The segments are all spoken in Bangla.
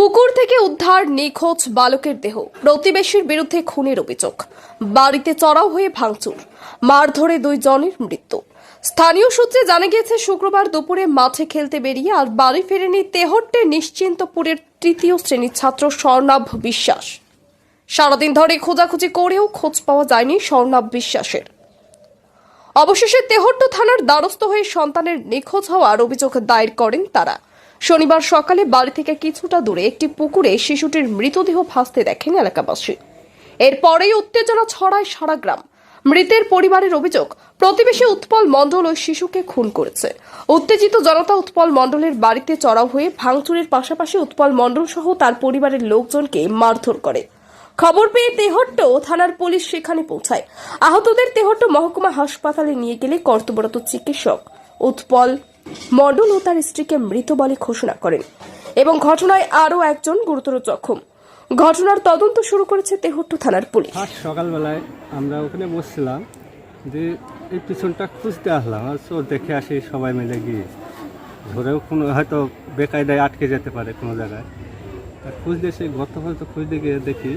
পুকুর থেকে উদ্ধার নিখোঁজ বালকের দেহ। প্রতিবেশীর বিরুদ্ধে খুনের অভিযোগ। বাড়িতে চড়াও হয়ে ভাঙচুর। মারধরে দুই জনের মৃত্যু। স্থানীয় সূত্রে জানা গিয়েছে, শুক্রবার দুপুরে মাঠে খেলতে বেরিয়ে আর বাড়ি ফেরেনি তেহট্টে নিশ্চিন্তপুরের তৃতীয় শ্রেণির ছাত্র স্বর্ণাভ বিশ্বাস। সারাদিন ধরে খোঁজাখুঁজি করেও খোঁজ পাওয়া যায়নি স্বর্ণাভ বিশ্বাসের। অবশেষে তেহট্ট থানার দ্বারস্থ হয়ে সন্তানের নিখোঁজ হওয়ার অভিযোগ দায়ের করেন তারা। শনিবার সকালে বাড়ি থেকে কিছুটা দূরে একটি পুকুরে শিশুটির মৃতদেহ ভাসতে দেখেন এলাকাবাসী। এরপরেই উত্তেজনা ছড়ায় সারা গ্রাম। মৃতের পরিবারের অভিযোগ, প্রতিবেশী উৎপল মণ্ডল ওই শিশুকে খুন করেছে। উত্তেজিত জনতা উৎপল মণ্ডলের বাড়িতে চড়াও হয়ে ভাঙচুরের পাশাপাশি উৎপল মণ্ডল সহ তার পরিবারের লোকজনকে মারধর করে। খবর পেয়ে তেহট্ট থানার পুলিশ সেখানে পৌঁছায়। আহতদের তেহট্ট মহকুমা হাসপাতালে নিয়ে গেলে কর্তব্যরত চিকিৎসক উৎপল মণ্ডল ও তার স্ত্রীকে মৃত বলে ঘোষণা করেন এবং ঘটনায় আরও একজন গুরুতর জখম। ঘটনার তদন্ত শুরু করেছে তেহট্ট থানার পুলিশ। আজ সকালবেলায় আমরা ওখানে বসছিলাম, যে এই পিছনটা খুঁজতে আসলাম চোর দেখে আসি সবাই মিলে গিয়ে। ধরেও কোনো হয়তো বেকায়দায় আটকে যেতে পারে কোনো জায়গায়। আর খুঁজতে সে গত হয়তো খুঁজতে গিয়ে দেখি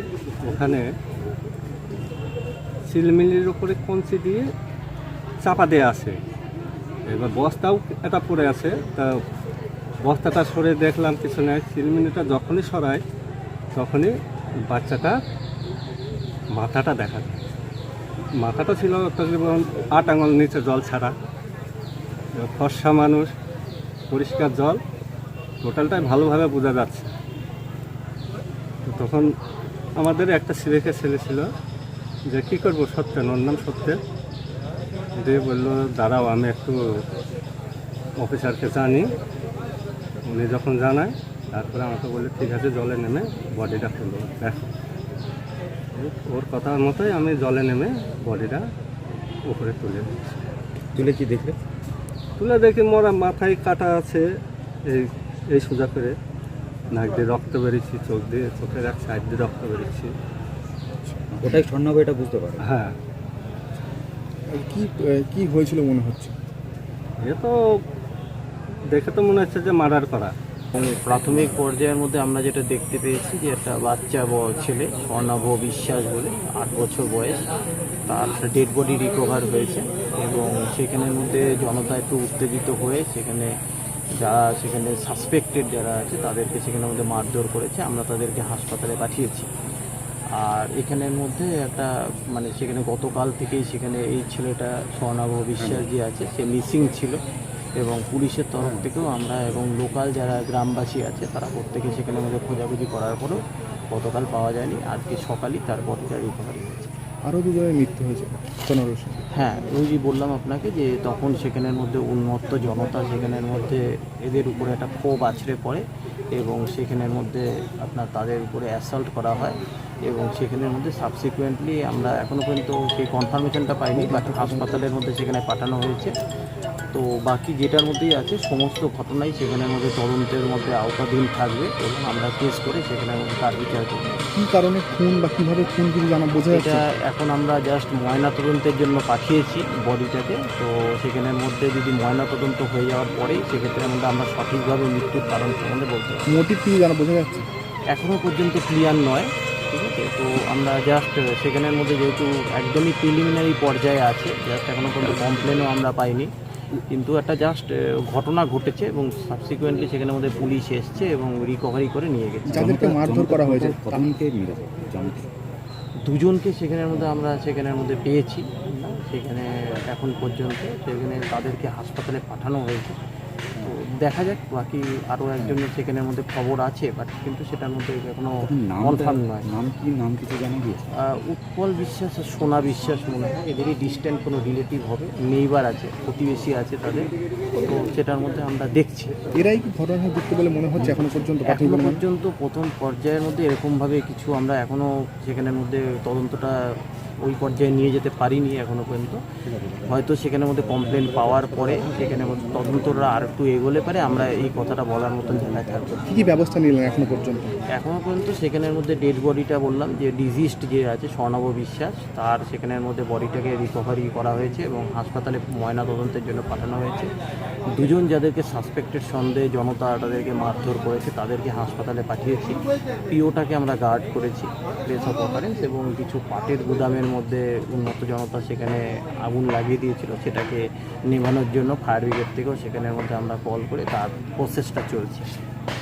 ওখানে সিলমিলির উপরে কঞ্চি দিয়ে চাপা দেওয়া আছে। এবার বস্তাও এটা পড়ে আছে। তা বস্তাটা সরে দেখলাম পিছনে সিলমিলিটা যখনই সরায় তখনই বাচ্চাটা মাথাটা দেখা মাথাটা ছিল তকরিবন আট আঙুল নিচে জল ছাড়া। ফর্সা মানুষ, পরিষ্কার জল, টোটালটাই ভালোভাবে বোঝা যাচ্ছে। তো তখন আমাদের একটা ছেলেকে ছেলে ছিল যে কী করব সত্যেন ওর নাম সত্যেন দিয়ে বলল দাঁড়াও আমি একটু অফিসারকে জানি। উনি যখন জানায় তারপরে আমাকে বলল ঠিক আছে জলে নেমে বডিটা তুলো দেখো ওর কথা মতোই আমি জলে নেমে বডিটা উপরে তুলে। তুলে কি দেখলে? তুলে দেখি মোরা মাথায় কাটা আছে এই এই সোজা করে। নাক দিয়ে রক্ত বেরিয়েছি চোখ দিয়ে চোখের এক সাইড দিয়ে রক্ত বেরিয়েছি ওটাই স্বর্ণাভ এটা বুঝতে পারে। হ্যাঁ। কি কি হয়েছিল মনে হচ্ছে? এ তো দেখে তো মনে হচ্ছে যে মার্ডার করা। এবং প্রাথমিক পর্যায়ের মধ্যে আমরা যেটা দেখতে পেয়েছি যে একটা বাচ্চা ব- ছেলে স্বর্ণাভ বিশ্বাস বলে আট বছর বয়স। তার ডেড বডি রিকভার হয়েছে এবং সেখানের মধ্যে জনতা একটু উত্তেজিত হয়ে সেখানে যারা সেখানে সাসপেক্টেড যারা আছে তাদেরকে সেখানের মধ্যে মারধর করেছে। আমরা তাদেরকে হাসপাতালে পাঠিয়েছি। আর এখানের মধ্যে একটা মানে সেখানে গতকাল থেকেই সেখানে এই ছেলেটা স্বর্ণাভ বিশ্বাস যে আছে সে মিসিং ছিল এবং পুলিশের তরফ থেকেও আমরা এবং লোকাল যারা গ্রামবাসী আছে তারা প্রত্যেকে সেখানে আমাদের খোঁজাখুঁজি করার পরেও গতকাল পাওয়া যায়নি আজকে সকালই তার বডিটা রিকভারি হয়েছে। আরও দুজনের মৃত্যু হয়েছে হ্যাঁ ওই যে বললাম আপনাকে যে তখন সেখানের মধ্যে উন্মত্ত জনতা সেখানের মধ্যে এদের উপরে একটা ক্ষোভ আছড়ে পড়ে এবং সেখানের মধ্যে আপনার তাদের উপরে অ্যাসল্ট করা হয় এবং সেখানের মধ্যে সাবসিকুয়েন্টলি আমরা এখনও পর্যন্ত সেই কনফার্মেশনটা পাইনি বাকি হাসপাতালের মধ্যে সেখানে পাঠানো হয়েছে। তো বাকি যেটার মধ্যেই আছে সমস্ত ঘটনাই সেখানের মধ্যে তদন্তের মধ্যে আওতাধীন থাকবে এবং আমরা কেস করে সেখানের মধ্যে তার বিচার করব। কি কারণে খুন বা কীভাবে খুন কিছু জানা বোঝা যাচ্ছে? এটা এখন আমরা জাস্ট ময়না তদন্তের জন্য পাঠিয়েছি বডিটাকে তো সেখানের মধ্যে যদি ময়না তদন্ত হয়ে যাওয়ার পরেই সেক্ষেত্রে মধ্যে আমরা সঠিকভাবে মৃত্যুর কারণ সম্বন্ধে বলতে মোটিভ কি জানা বোঝা যাচ্ছে? এখনও পর্যন্ত ক্লিয়ার নয় ঠিক আছে? তো আমরা জাস্ট সেখানের মধ্যে যেহেতু একদমই প্রিলিমিনারি পর্যায়ে আছে জাস্ট এখনও পর্যন্ত কমপ্লেনও আমরা পাইনি। কিন্তু একটা জাস্ট ঘটনা ঘটেছে এবং সাবসিকুয়েন্টলি সেখানে মধ্যে পুলিশ এসছে এবং রিকভারি করে নিয়ে গেছে। যাদেরকে মারধর করা হয়েছে দুজনকে সেখানের মধ্যে আমরা সেখানের মধ্যে পেয়েছি। সেখানে এখন পর্যন্ত সেখানে তাদেরকে হাসপাতালে পাঠানো হয়েছে। দেখা যাক বাকি আরও একজনের সেখানের মধ্যে খবর আছে বাট কিন্তু সেটার মধ্যে নাম কনফার্ম নয়। নাম কি নাম কিছু জানা গিয়েছে? উৎপল বিশ্বাস আর সোনা বিশ্বাস মনে হয় এদেরই ডিস্ট্যান্ট কোনো রিলেটিভ হবে নেইবার আছে প্রতিবেশী আছে তাদের তো সেটার মধ্যে আমরা দেখছি। এরাই কি ঘটনা যুক্ত বলে মনে হচ্ছে এখনও পর্যন্ত এখনও পর্যন্ত প্রথম পর্যায়ের মধ্যে এরকমভাবে কিছু আমরা এখনও সেখানের মধ্যে তদন্তটা ওই পর্যায়ে নিয়ে যেতে পারিনি এখনও পর্যন্ত। হয়তো সেখানের মধ্যে কমপ্লেন পাওয়ার পরে সেখানে তদন্তরা আর একটু এগোলে পারে, আমরা এই কথাটা বলার মতন জায়গায় থাকব। কী কী ব্যবস্থা নিলেন এখনও পর্যন্ত? এখনও পর্যন্ত সেখানের মধ্যে ডেড বডিটা বললাম, যে ডিজিজড যে আছে স্বর্ণব বিশ্বাস তার সেখানের মধ্যে বডিটাকে রিকভারি করা হয়েছে এবং হাসপাতালে ময়না তদন্তের জন্য পাঠানো হয়েছে। দুজন যাদেরকে সাসপেক্টেড সন্দেহে জনতা তাদেরকে মারধর করেছে, তাদেরকে হাসপাতালে পাঠিয়েছি। পিওটাকে আমরা গার্ড করেছি প্লেস অফ অফারেন্স এবং কিছু পাটের গুদামের মধ্যে উন্নত জনতা সেখানে আগুন লাগিয়ে দিয়েছিল, সেটাকে নেভানোর জন্য ফায়ার ব্রিগেড থেকেও সেখানের মধ্যে আমরা কল করে তার প্রসেসটা চলছে।